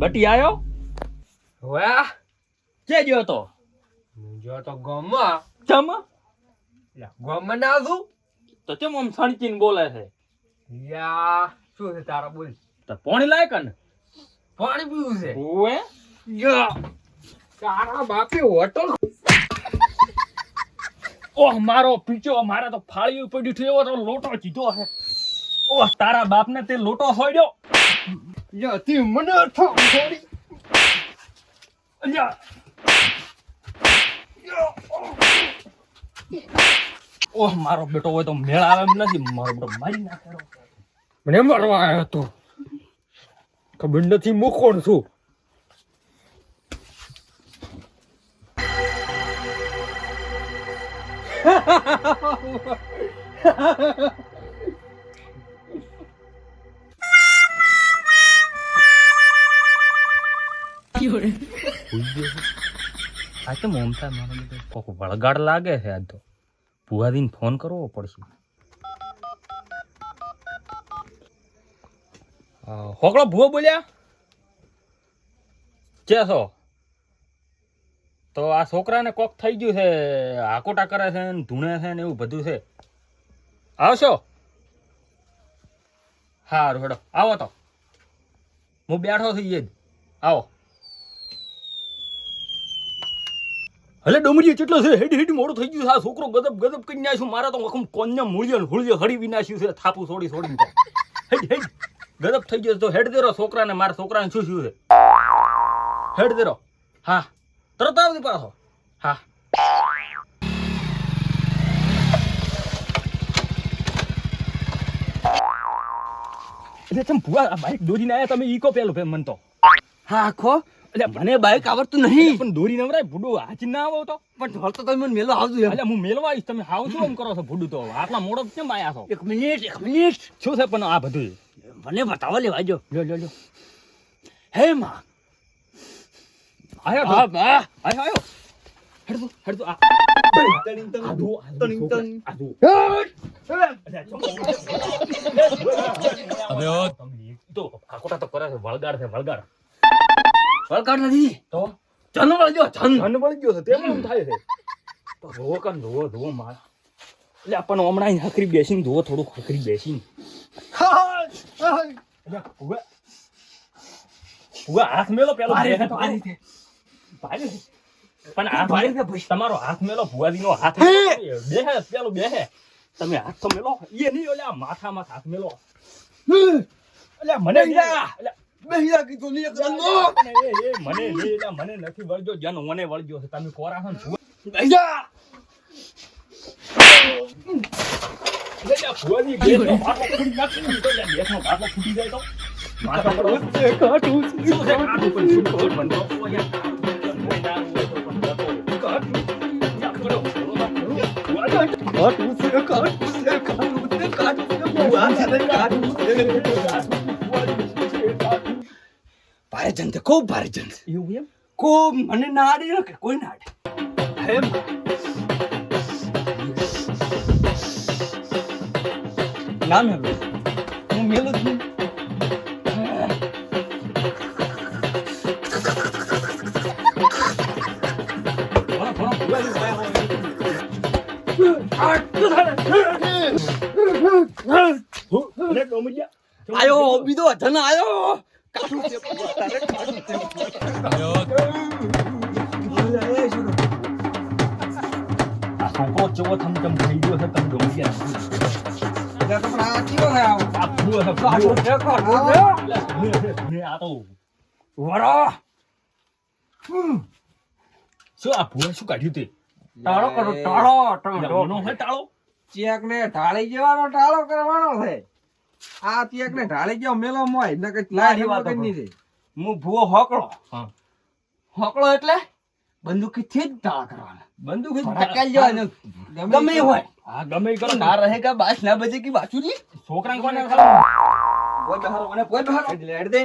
બટી આયો? વાહ કે ગયો તો જો તો ગોમાં ચમ? ગોમાં ના આવતું? તો ચમ આમ સણકીન બોલે છે? યા શું છે તારા બોલ? તો પાણી લાય કન. પાણી પીવું છે. ઓએ યા તારા બાપે હોટલ ઓહ મારો પીચો મારે તો ફાળિયું પડ્યું છે એવો તો લોટો ચીધો છે. ઓહ તારા બાપને તે લોટો સોડ્યો યા તી 턱 અઠો 야. અલ્યા. ઓહ, મારો બેટો હોય તો મેળ આવે એમ નથી. મારો બેટો મારી નાખે. મને મારવા આવ્યો હતો. ખબર નથી હું કોણ છું. આ તો મમતા મારો બેટો કોક વળગાડ લાગે છે આજ તો ભુવાદીને ફોન કરવો પડશે હોકળો ભૂવો બોલ્યા કે છો તો આ છોકરાને કોક થઈ ગયું છે હાકોટા કરે છે ને ધૂણે છે ને એવું બધું છે આવશો હારું હેડો આવો તો હું બેઠો છું જ આવો હલે ડમરીએ કેટલો છે? હેડી હેડી મોડો થઈ ગયું છે. આ છોકરો ગદબ ગદબ કરી નાખ્યું મારા તો આખું કોન્ય મૂળિયો ને હળી વિનાશ્યું છે. થાપું છોડી, છોડીને હેડ હેડ. ગદબ થઈ ગયો તો હેડ દેરો છોકરાને, મારા છોકરાને શું શું છે? હેડ દેરો. હા. તરત આવતી પાછો. હા. એટલે તમે ભુવા બાઈક દોરીને આયા તમે? ઈકો પેલું મન તો. હા ખો એટલે મને બાઈક આવડતું નહીં. પણ દોરી નવરાય ભૂડું હાચી ના આવો તો. પણ ઢોલ તમે મને મેલો આવજો એટલે હું મેલવા આવીશ તમે હાવ શું એમ કરો છો ભૂડું તો. આટલા મોડો કેમ આયા છો? એક મિનિટ એક મિનિટ. શું છે પણ આ બધું? મને બતાવવા લેવા જો જો જો લ્યો. હે માં. આયો હા બા. આયો આયો. હેડતો હેડતો આ. અબે ઓ તો કરે છે વળગાડ છે વળગાડ. વળગાડ નથી. તો? જન વળજો જન જન વળી ગયો છે તેમ એમ થાય છે? તો ધોવો કન ધોવો ધોવો માર. એટલે આપણને હમણાં હકરી બેસીને ધોવો થોડું હકરી બેસીને. ભૂવા ભૂવા હાથ મેલો પેલો. પણ હાથ મેલો, ભાઈ. તમારો હાથ મેલો ભુવાજીનો હાથ હે! બેહે પેલો બેહે. તમે હાથ તો મેલો. એ નહીં માથા માથામાં હાથ મેલો. એટલે મને. એટલે બેહીરા કીધું નહીં જણનો. મને એ એ મને નથી વળજો જન મને વળજો છે તમે કોરા છો ને ભુવા. બેહીરા. એટલે ભુવાજી બેસનો બાટલો ફૂટી નાખશે ને તો એટલે બેસનો બાટલો ફૂટી જાય તો માથા પર શું છે કાટું પણ શું ખબર મને તો કાટું યાર કાટું ના કાટું તો કાટું બતો. કાટું યા કાટું ભારે જન ખૂબ ભારે એવું એમ? ખૂબ મને ના આડે ને કે કોઈ ના આડે એમ? નામ હે હું મેલું ડોમરિયા. આયો બીજો જન આયો. છોકરો ચેવો થમથમ થઈ ગયો છે તમે ચેક ને ઢાળી જવાનો ટાળો કરવાનો છે. આ ચેક ને ઢાળી ગયો મેલો મોય ન કે લાડી વાતો લારી રે હું ભૂવો હોકળો. હોકળો એટલે બંદૂકી થી જ દાળ કરવાના બંદૂકી ભડકેલ જવાનું ગમે હોય. હા ગમે કરો. ના રહે કે બાસ ના બજે કી બાચુરી છોકરા કોને ખાલો? કોઈ બહારો મને કોઈ બહારો. હેડ દે.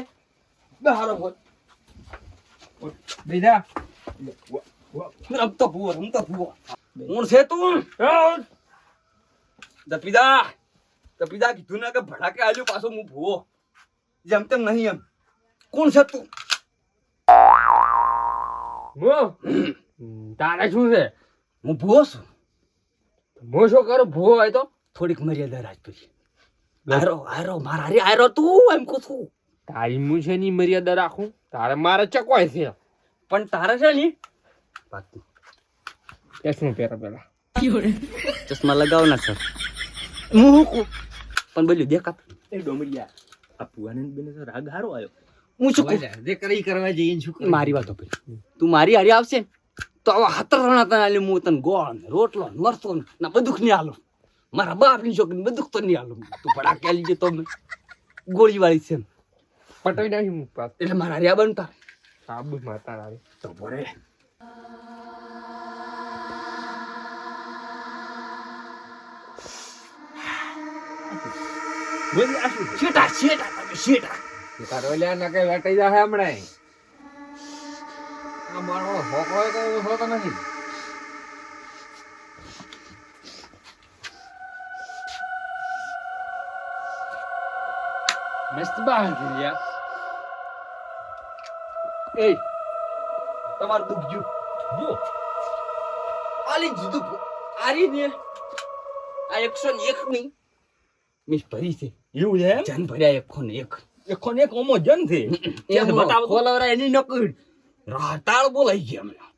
બહારો કોઈ બેજા. રમતો ભૂવો રમતો ભૂવો. કોણ છે તું? દપીદા દપીદા કીધું ના કે ભડાકે આલ્યું પાછો હું ભૂવો. જેમ તેમ નહીં એમ. કોણ છે તું? હું? તારે શું છે? હું ભૂવો છું. હું શું કરું? ભૂવો હોય તો? થોડીક મર્યાદા રાખ પછી આરો આરો મારા હારે આરો તું એમ કહું છું. તારી હું છે ની મર્યાદા રાખું? તારે મારે ચકવાય છે. પણ તારે છે ની પાકું. ચશ્મા પહેરો પેલા? ચશ્મા લગાવ ના સર હું પણ બોલ્યું દેખાત એ ડોમરિયા આ પુવાને બેને તો રાગ હારો આવ્યો હું શું કહું? જે કરી કરવા જઈને શું મારી વાતો પેલી તું મારી હારી આવશે ને તો આવા હાતર રણા તને આલી હું તને ગોળ ને રોટલો ને મરતો ને બધું નહીં આલો. મારા બાપની છોકરી બધું તો નહીં આલું. તું ભડાકે આલી જતો તો મેં ગોળી વાળી છે એમ. પટાવી નાખી હું એટલે મારા હારી આ બનતા સાબુ માતા આવે તો ભરે બોલી આ શું? શેટા શેટા તમે શેટા તારો લ્યા ના કઈ વેટાઈ જાય હમણાં આ મારો હોક હોય તો હોતો નથી? મસ્ત બાંધી લ્યા. એ તમારું દુઃખ જો. જો આલી જુદું આરી ને. આ એકસો ને એક ની. મિસ ભરી છે. એવું છે જન ભર્યા એક ખોન એક. એકોને એક ઓમો જન છે. એ બતાવો કોલવરા એની નકળ રાતાળ બોલાઈ ગયા મને.